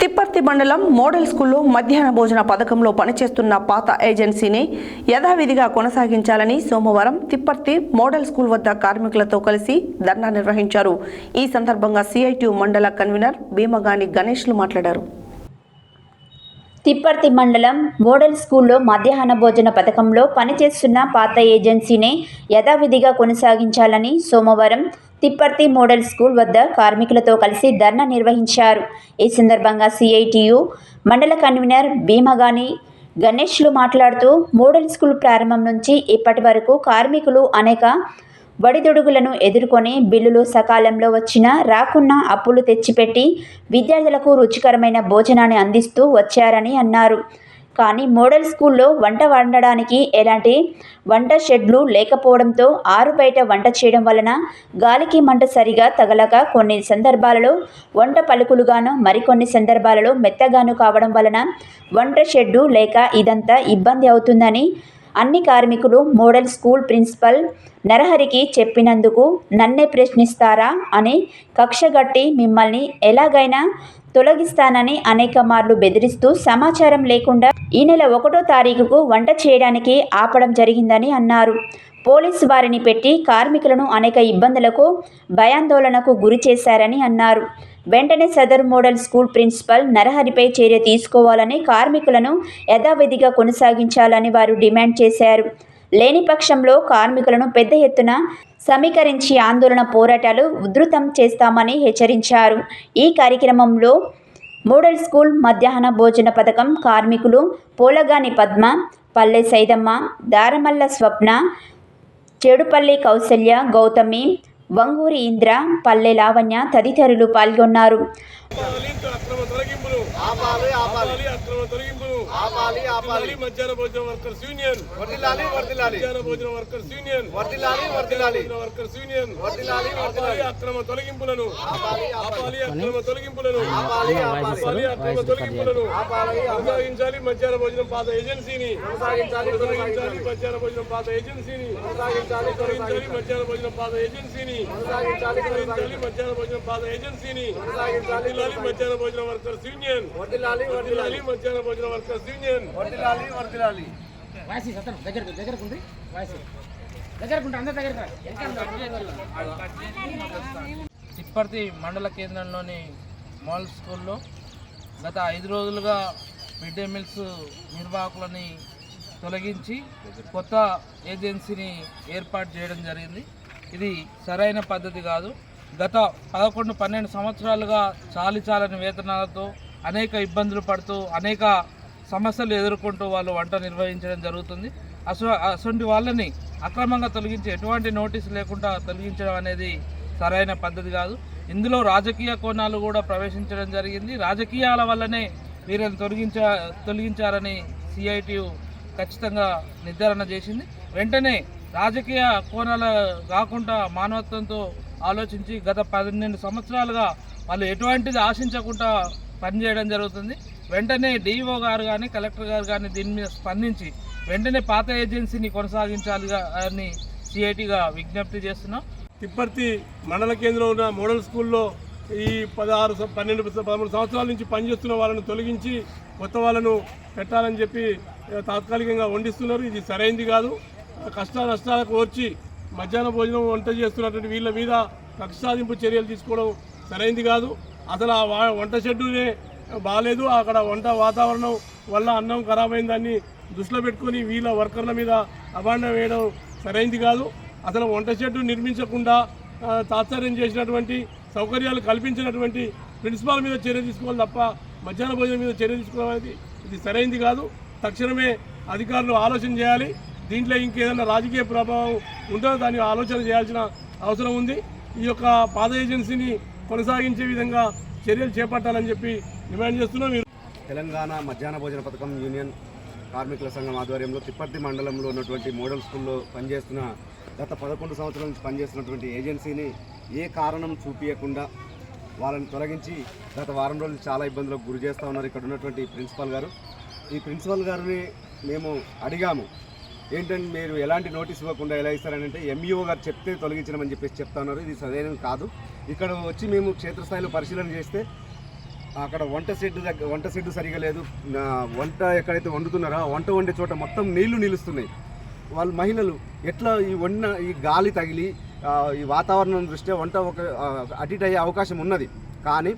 తిప్పర్తి మండలం మోడల్ స్కూల్లో మధ్యాహ్న భోజన పథకంలో పనిచేస్తున్న పాత ఏజెన్సీని యథావిధిగా కొనసాగించాలని సోమవారం తిప్పర్తి మోడల్ స్కూల్ వద్ద కార్మికులతో కలిసి ధర్నా నిర్వహించారు. ఈ సందర్భంగా సిఐటియు మండల కన్వీనర్ భీమగాని గణేష్లు మాట్లాడారు. తిప్పర్తి మండలం మోడల్ స్కూల్లో మధ్యాహ్న భోజన పథకంలో పనిచేస్తున్న పాత ఏజెన్సీనే యథావిధిగా కొనసాగించాలని సోమవారం తిప్పర్తి మోడల్ స్కూల్ వద్ద కార్మికులతో కలిసి ధర్నా నిర్వహించారు. ఈ సందర్భంగా సిఐటియు మండల కన్వీనర్ భీమగాని గణేష్లు మాట్లాడుతూ మోడల్ స్కూల్ ప్రారంభం నుంచి ఇప్పటి వరకు కార్మికులు అనేక వడిదొడుగులను ఎదుర్కొని బిల్లులు సకాలంలో వచ్చినా రాకున్నా అప్పులు తెచ్చిపెట్టి విద్యార్థులకు రుచికరమైన భోజనాన్ని అందిస్తూ వచ్చారని అన్నారు. కానీ మోడల్ స్కూల్లో వంట వండడానికి ఎలాంటి వంట షెడ్లు లేకపోవడంతో ఆరు బయట వంట చేయడం వలన గాలికి మంట సరిగా తగలక కొన్ని సందర్భాలలో వంట పలుకులుగాను మరికొన్ని సందర్భాలలో మెత్తగాను కావడం వలన వంట షెడ్డు లేక ఇదంతా ఇబ్బంది అవుతుందని అన్ని కార్మికులు మోడల్ స్కూల్ ప్రిన్సిపల్ నరహరికి చెప్పినందుకు నన్నే ప్రశ్నిస్తారా అని కక్షగట్టి మిమ్మల్ని ఎలాగైనా తొలగిస్తానని అనేక మార్లు బెదిరిస్తూ సమాచారం లేకుండా ఈ నెల ఒకటో తారీఖుకు వంట చేయడానికి ఆపడం జరిగిందని అన్నారు. పోలీసు వారిని పెట్టి కార్మికులను అనేక ఇబ్బందులకు భయాందోళనకు గురి చేశారని అన్నారు. వెంటనే సదర్ మోడల్ స్కూల్ ప్రిన్సిపల్ నరహరిపై చర్య తీసుకోవాలని కార్మికులను యథావిధిగా కొనసాగించాలని వారు డిమాండ్ చేశారు. లేని పక్షంలో కార్మికులను పెద్ద ఎత్తున సమీకరించి ఆందోళన పోరాటాలు ఉధృతం చేస్తామని హెచ్చరించారు. ఈ కార్యక్రమంలో మోడల్ స్కూల్ మధ్యాహ్న భోజన పథకం కార్మికులు పోలగాని పద్మ పల్లె సైదమ్మ దారమల్ల స్వప్న చెడుపల్లి కౌశల్య గౌతమి వంగూరి ఇంద్ర పల్లె లావణ్య తదితరులు పాల్గొన్నారు. ఆపాలి అక్రమ తొలగింపులు ఆపాలి. ఆపాలి ఆపాలి అక్రమ తొలగింపులు ఆపాలి ఆపాలి. వర్ధిల్లాలి మధ్యాహ్న భోజన వర్కర్స్ యూనియన్. వర్దిలాలి వర్దిలాలి మధ్యాహ్న భోజన వర్కర్స్ యూనియన్. వర్దిలాలి వర్దిలాలి భోజన వర్కర్స్ యూనియన్. వర్దిలాలి ఆపాలి అక్రమ తొలగింపులను. ఆపాలి ఆపాలి అక్రమ తొలగింపులను. ఆపాలి ఆపాలి. ఆపాలి అక్రమ తొలగింపులను. ఆపాలి కొనసాగించాలి మధ్యాహ్న భోజనం పాత ఏజెన్సీని. కొనసాగించాలి కొనసాగించాలి మధ్యాహ్న భోజనం పాత ఏజెన్సీని. కొనసాగించాలి కొనసాగించాలి మధ్యాహ్న భోజనం పాత ఏజెన్సీని. కొనసాగించాలి కొనసాగించాలి మధ్యాహ్న భోజనం పాత ఏజెన్సీని. కొనసాగించాలి వర్ధిల్లాలి మధ్యాహ్న భోజన వర్కర్స్ యూనియన్. వర్దిలాలి వర్దిలాలి వర్ధిల్లాలి మధ్యాహ్న భోజన వర్కర్స్ యూనియన్. వర్దిలాలి వర్దిలాలి వాసి సత్రం దగ్గరకు దగ్గరకుండ్రి వాసి దగ్గరకుండ్రి అందరి దగ్గర తిప్పర్తి మండల కేంద్రంలోని మాల్ స్కూల్లో గత ఐదు రోజులుగా మిడ్ డే మీల్స్ నిర్వాహకులని తొలగించి కొత్త ఏజెన్సీని ఏర్పాటు చేయడం జరిగింది. ఇది సరైన పద్ధతి కాదు. గత పదకొండు పన్నెండు సంవత్సరాలుగా చాలి చాలని వేతనాలతో అనేక ఇబ్బందులు పడుతూ అనేక సమస్యలు ఎదుర్కొంటూ వాళ్ళు వంట నిర్వహించడం జరుగుతుంది. అసో అసొంటి వాళ్ళని అక్రమంగా తొలగించి ఎటువంటి నోటీసు లేకుండా తొలగించడం అనేది సరైన పద్ధతి కాదు. ఇందులో రాజకీయ కోణాలు కూడా ప్రవేశించడం జరిగింది. రాజకీయాల వల్లనే వీరిని తొలగించ తొలగించారని సిఐటియు ఖచ్చితంగా నిర్ధారణ చేసింది. వెంటనే రాజకీయ కోణాల కాకుండా మానవత్వంతో ఆలోచించి గత పన్నెండు సంవత్సరాలుగా వాళ్ళు ఎటువంటిది ఆశించకుండా పనిచేయడం జరుగుతుంది. వెంటనే డిఈఓ గారు కానీ కలెక్టర్ గారు కానీ దీని మీద స్పందించి వెంటనే పాత ఏజెన్సీని కొనసాగించాలి అని సిఐటిగా విజ్ఞప్తి చేస్తున్నాం. తిప్పర్తి మండల కేంద్రంలో ఉన్న మోడల్ స్కూల్లో ఈ పదహారు పన్నెండు పదమూడు సంవత్సరాల నుంచి పనిచేస్తున్న వాళ్ళను తొలగించి కొత్త వాళ్ళను పెట్టాలని చెప్పి తాత్కాలికంగా వండిస్తున్నారు. ఇది సరైంది కాదు. కష్ట నష్టాలకు వచ్చి మధ్యాహ్న భోజనం వంట చేస్తున్నటువంటి వీళ్ళ మీద కక్షాదింపు చర్యలు తీసుకోవడం సరైంది కాదు. అసలు ఆ వా- వంట షెడ్డునే బాగాలేదు అక్కడ వంట వాతావరణం వల్ల అన్నం ఖరాబ్ అయిందని దృష్టిలో పెట్టుకొని వీళ్ళ వర్కర్ల మీద అభాండం వేయడం సరైంది కాదు. అసలు వంట షెడ్డు నిర్మించకుండా ఆ, తాత్సార్యం చేసినటువంటి సౌకర్యాలు కల్పించినటువంటి ప్రిన్సిపాల్ మీద చర్య తీసుకోవాలి తప్ప మధ్యాహ్న భోజనం మీద చర్య తీసుకోవడం ఇది సరైంది కాదు. తక్షణమే అధికారులు ఆలోచన చేయాలి. దీంట్లో ఇంకేదైనా రాజకీయ ప్రభావం ఉంటుందో దాన్ని ఆలోచన చేయాల్సిన అవసరం ఉంది. ఈ యొక్క పాత ఏజెన్సీని కొనసాగించే విధంగా చర్యలు చేపట్టాలని చెప్పి డిమాండ్ చేస్తున్నాం. ఈ తెలంగాణ మధ్యాహ్న భోజన పథకం యూనియన్ కార్మికుల సంఘం ఆధ్వర్యంలో తిప్పర్తి మండలంలో ఉన్నటువంటి మోడల్ స్కూల్లో పనిచేస్తున్న గత పదకొండు సంవత్సరాల నుంచి పనిచేస్తున్నటువంటి ఏజెన్సీని ఏ కారణం చూపించకుండా వాళ్ళని తొలగించి గత వారం రోజులు చాలా ఇబ్బందులకు గురి చేస్తూ ఉన్నారు ఇక్కడ ఉన్నటువంటి ప్రిన్సిపాల్ గారు. ఈ ప్రిన్సిపాల్ గారిని మేము అడిగాము ఏంటంటే మీరు ఎలాంటి నోటీస్ ఇవ్వకుండా ఎలా ఇస్తారని? అంటే ఎంఈఓ గారు చెప్తే తొలగించమని చెప్పేసి చెప్తా ఉన్నారు. ఇది సరైనది కాదు. ఇక్కడ వచ్చి మేము క్షేత్రస్థాయిలో పరిశీలన చేస్తే అక్కడ వంట షెడ్ దగ్గర వంట షెడ్ సరిగా లేదు. వంట ఎక్కడైతే వండుతున్నారో ఆ వంట వండే చోట మొత్తం నీళ్ళు నిలుస్తున్నాయి. వాళ్ళు మహిళలు ఎట్లా ఈ వండిన ఈ గాలి తగిలి ఈ వాతావరణం దృష్ట్యా వంట ఒక అడిట్ అయ్యే అవకాశం ఉన్నది. కానీ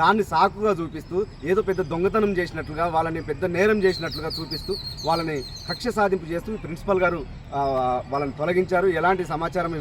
దాన్ని సాకుగా చూపిస్తూ ఏదో పెద్ద దొంగతనం చేసినట్లుగా వాళ్ళని పెద్ద నేరం చేసినట్లుగా చూపిస్తూ వాళ్ళని కక్ష సాధింపు చేస్తూ ప్రిన్సిపల్ గారు వాళ్ళని తొలగించారు. ఎలాంటి సమాచారం